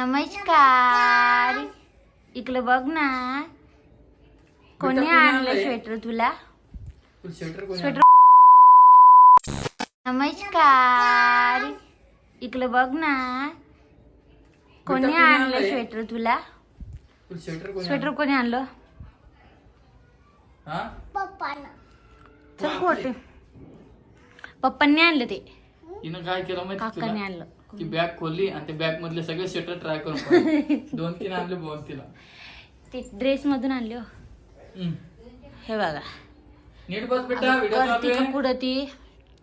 नमस्कार. इकडे बघ ना. कोणी आणलं? स्वेटर तुला? स्वेटर नमस्कार. इकडे बघ ना. कोणी आणलं? स्वेटर तुला? स्वेटर कोणी आणलं? हा? चल खोटे. पप्पांनी आणलं ते. हिनं काय केलं माहिती काकाने आणलं. ती बॅग खोलली आणि त्या बॅग मधले सगळे स्वेटर ट्राय करून पाहिले. दोन तीन आणले बोल तिला. ते ड्रेस मधून आणले हो. हम्म. हे बघा. नीट बस बेटा व्हिडिओ चालू का आहे. पुढं ती.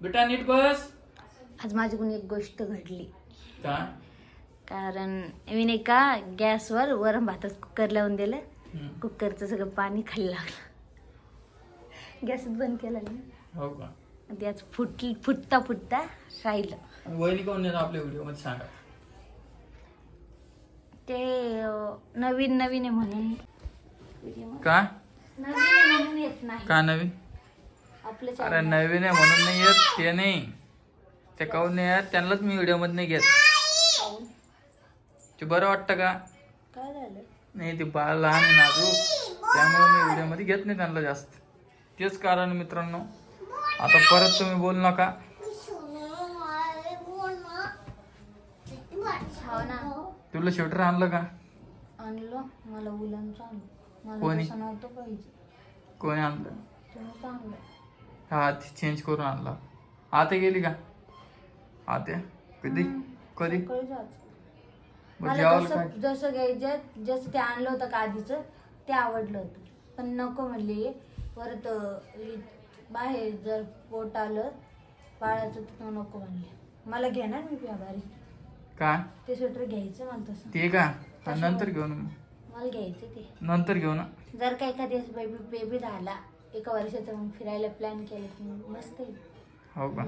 बेटा नीट बस. आज माझ्याकडून एक गोष्ट घडली. काय कारण मी नाही का गॅसवर वरण भातात कुकर लावून दिलं. हम्म. कुकरचं सगळं पाणी खाली लागलं. गॅसच बंद केला नाही. हो का? ते आज फुट फुटता फुटता राहिलं. वहिनी कोण येतं आपल्या व्हिडिओमध्ये सांगा. ते नवीन नवीन आहे म्हणून. का? नवीन म्हणून येत नाही. का नवीन? अरे. नवीन आहे म्हणून नाही येत ते नाही. ते काऊन नाही येत? त्यांनाच मी व्हिडिओमध्ये नाही घेत. ते बरं वाटतं का? काय झालं? नाही ते बाळ लहान आहे नाजूक त्यामुळे मी व्हिडिओमध्ये घेत नाही त्यांना जास्त. तेच कारण मित्रांनो. आता परत तुम्ही बोलू नका. हो ना तुला स्वेटर आणलं का? आणलं. मला उलांचं आणलं. मला कोणी? तसं नव्हतं पाहिजे. कोणी आणलं? तुम्ही चांगलं हा ती चेंज करून आणला. आता गेली का? आता. कधी? कधी? सकाळी जायचं. मग मला जेवायला काय? जसं जसं घ्यायचं जसं ते आणलं होतं का आधीचं ते आवडलं होतं. पण नको म्हणले. परत अं, इ- बाहेर जर पोट आलं बाळाचं तर नको म्हणले. मला घेणार मी व्यापारी. काय? ते स्वेटर घ्यायचं मला तसं. ते का? हा, नंतर घेऊ ना मग. मला घ्यायचं ते. नंतर घेऊ ना जर का एखाद्या बेबी बेबी झाला एका वर्षाचा मग फिरायला प्लॅन केलं की मस्त येईल हो का.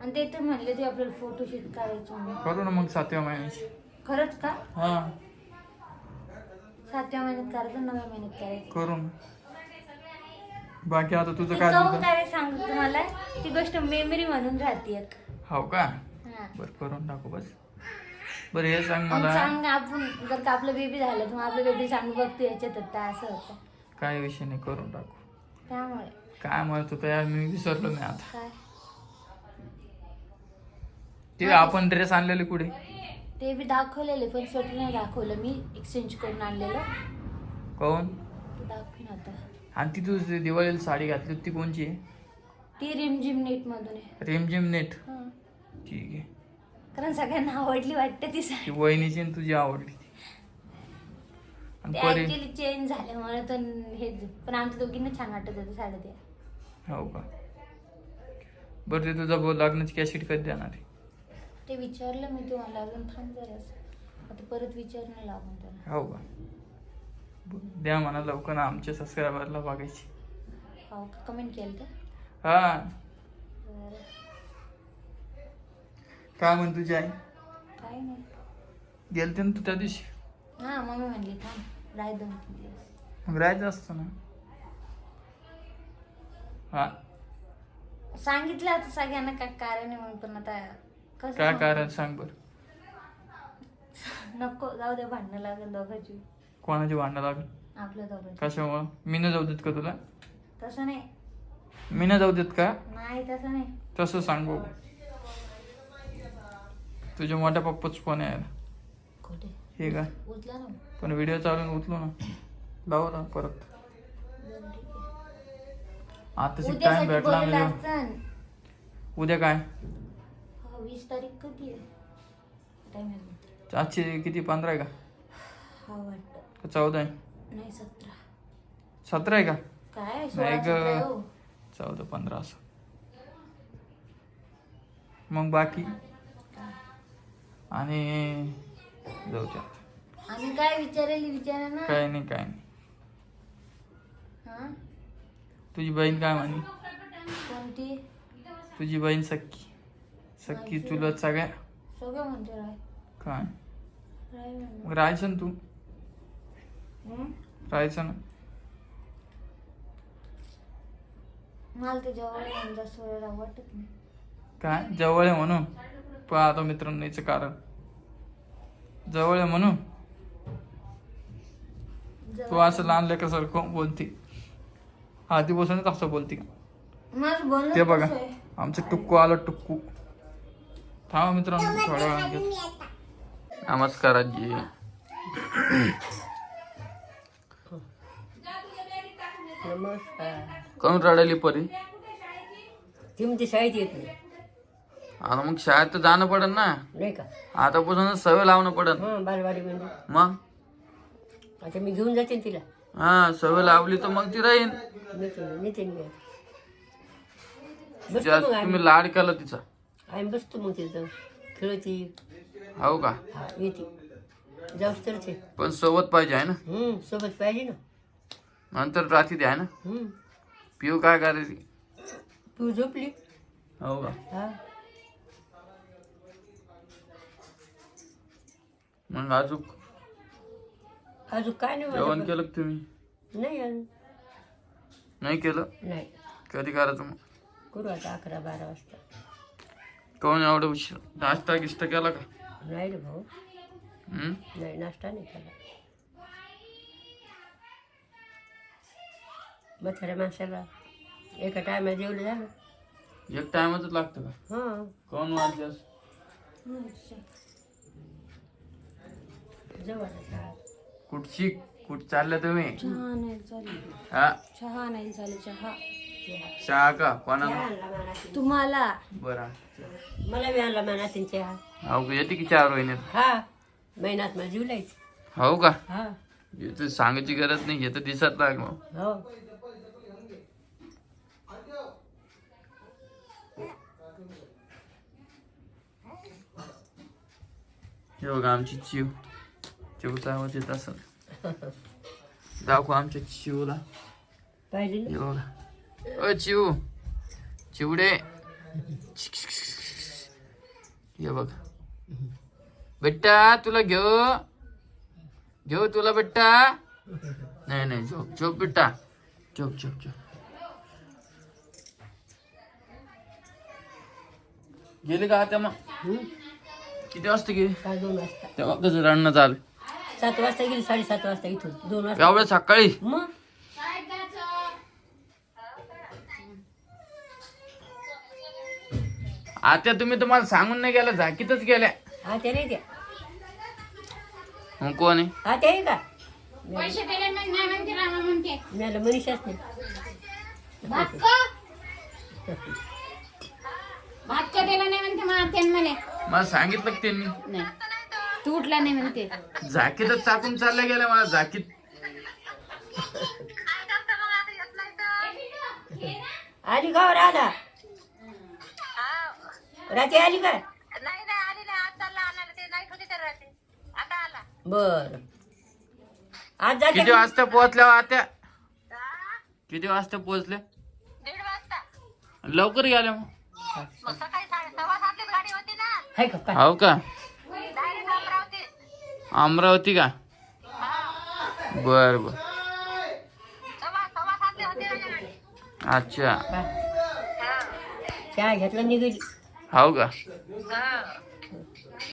आणि ते तर म्हणले ते आपल्याला फोटोशूट करायचं म्हणून. करू ना मग सातव्या महिन्याची. खरंच का? हा. सातव्या महिन्यात करायचं नवव्या महिन्यात करायचं. करू ना. बाकी आता तुझं काय काहून तुझं काय सांगू तुम्हाला. ती गोष्ट मेमरी म्हणून राहते एक. हो का? हा. बरं करून टाकू बस. बरं हे सांग आणि मला. सांग आपण जर का आपलं बेबी झालं तर मग आपलं बेबी सांगू बघतो याच्यात होता असं होतं. काय विषय नाही करून टाकू. त्यामुळे. काय म्हणत होतं यार मी विसरलो नाही आता. काय? ते आपण ड्रेस आणलेले कुठे? ते बी दाखवलेले पण स्वेटर नाही दाखवलं मी. एक्सचेंज करून आणलेलं. ते दाखवून आता. आणि ती तू जी दिवाळीला साडी घातली होती ती कोणची आहे? ती रिमझिम नेट मधून आहे. रेमझेम नेट? हा. ठीक आहे. कारण सगळ्यांना आवडली वाटते ती साडी. ती वहिनीची आणि तुझी आवडली ती. आणि ते परी ऍक्च्युली चेंज झाल्यामुळे तर हे पण आमच्या दोघींना छान वाटत होतं साड्या त्या हो का? बरं ते तुझा भाऊ लग्नाची कॅसेट कधी देणार आहे? ते विचारलं मी तुम्हाला अजून थांब जरा आता परत विचारणं लागून त्याला. हो का? द्या म्हणा लवकर आमच्या सबस्क्रायबरला बघायची. हो का कमेंट केलं तर? हा. काय म्हण तुझी आई काय नाही. गेलते ना तू त्या दिवशी? हा मम्मी म्हणली थांब राय दोन तीन दिवस. मग राहायचं असतं ना? हा. सांगितलं आता सगळ्यांना काय कारण आहे म्हणून पण आता कसं काय सांगू? कारण सांग बरं. नको जाऊ दे भांडणं लागेल दोघांची. कोणाची भांडणं लागेल कशामुळं? मी न जाऊ देत का तुला? तसं नाही. मी न जाऊ देत का? नाही तसं नाही. तसं सांगू तुझ्या मोठ्या पप्पाच फोन आहे कुठे? हे का? उचला ना. पण व्हिडिओ चालून उचलो ना. लावू ना परत. बरं, ठीक आहे. आता टाइम उद्यासाठी भेटला म्हणजे. असतं उद्या काय? हा, वीस तारीख कधी आहे? टाइम आजची किती? पंधरा आहे का? हा का चौदा आहे? नाही सतरा. सतरा आहे का? काय सोळा नाही ग. सतरा आहे हो. चौदा पंधरा असं. मग बाकी? आणि जाऊ दे आता. आणि काय विचारेल विचारा ना? काय नाही काय नाही. हा? तुझी बहीण काय म्हणे? कोणती? तुझी बहीण सख्खी. सख्खी तुला सगळ्या. सगळं म्हणते राय. काय? राय. मग राहायचं ना तू? राहायचं ना. मला ते जवळ सोडायला वाटत नाही. काय? जवळ आहे म्हणून? पहा आता मित्रांनो याचं कारण. जवळ आहे म्हणून? तू असं लहान लेकरासारखं बोलती. आधीपासूनच असं बोलती. माझं बोलणं ते बघा. कसं आहे? आमचं टुक्कू आलं टुक्कू. थांबा मित्रांनो थोड्या वेळाने घेतो. नमस्कार आजी. नमस्कार कोण रडायली परी? ती म्हणते शाळेत येत नाही. आता मग शाळेत तर जाणं पडेल ना. नाही का? आतापासूनच सवय लावणं हां बालवाडी म्हणजे. मग? आता मी घेऊन जाते ना तिला. हा सवय लावली तर मग ती राहीन. नेते मी नेते मी. बसतो जास्त मग आम्ही. तुम्ही लाड केला तिचा. आम्ही बसतो मग तिथं. खेळती. हो का? हा येते. आहे पण सोबत पाहिजे आहे ना? सोबत पाहिजे ना. नंतर रात्री द्या ना? हम्म. पिऊ काय करायची? तू झोपली? हो का? हा. मग अजून? अजून काय नाही जेवण केलं का तुम्ही. नाही अजून. नाही केलं? नाही. कधी करायचं मग? करू आता अकरा बारा वाजता. कोण एवढं उशीर? नाश्ता गिष्टा केला का? नाही रे भाऊ. हम्म? नाही नाश्ता नाही केला. म्हाताऱ्या माणसाला एका टायमा जेवलं झालं. एक टायमाच लागतं का? हां. कोण वाजल्यास जेवण आता. कुठची कुठ चालल्या तुम्ही? चहा नाही चालेल. हा? चहा नाही चालेल चहा. चहा का? कोणाला? तुम्हाला? बरं. मला आणला मानातील चहा. हो का येते की चार महिन्यात? हा. महिन्यात मला जीव लायचं हो का? हा. येतं सांगायची गरज नाही येतं दिसत लाग मग. हो. हे बघा आमची चिव. चिवचा आवाज येत असत दाखव आमच्या चिवला. हे बघा. ओ चिव. चिवडे. हे बघ. बेटा तुला घेऊ. घेऊ तुला बेटा नाही नाही झोप झोप बेटा झोप झोप झोप. गेले का आता मग? किती वाजता गेली? दोन वाजता. तेव्हा कसं चालू. सात वाजता गेली साडेसात वाजता इथून. दोन वाजता. एवढ्या सकाळी? मग? आता तुम्ही तुम्हाला सांगून नाही गेला झाकीतच गेल्या. हा ते नाही त्या. मग कोण आहे? हा ते आहे का? पैसे दिले मग नाही म्हणते रामा म्हणते. मला मनीषाच नाही. भात का? भात का दिला नाही म्हणते मला त्यानं मला. मला सांगितलं का त्यांनी? नाही. तू उठला नाही म्हणते. झाकीतच चाकून चालल्या गेल्या मला झाकीत. आली का हो राधा? रात्री आली का? नाही नाही आली नाही आज चालला आणायला ते नाईट होती तर रात्री आता आला बर. आज जाते किती का? वाजता पोहोचल्या हो आत्या? किती वाजता पोहोचल्या? दीड वाजता. लवकर गेल्या मग. हाय का? पाय? हो का? अमरावती अमरावती का? बर बर. अच्छा. पाय. चहा घेतला निघली हो का? हा.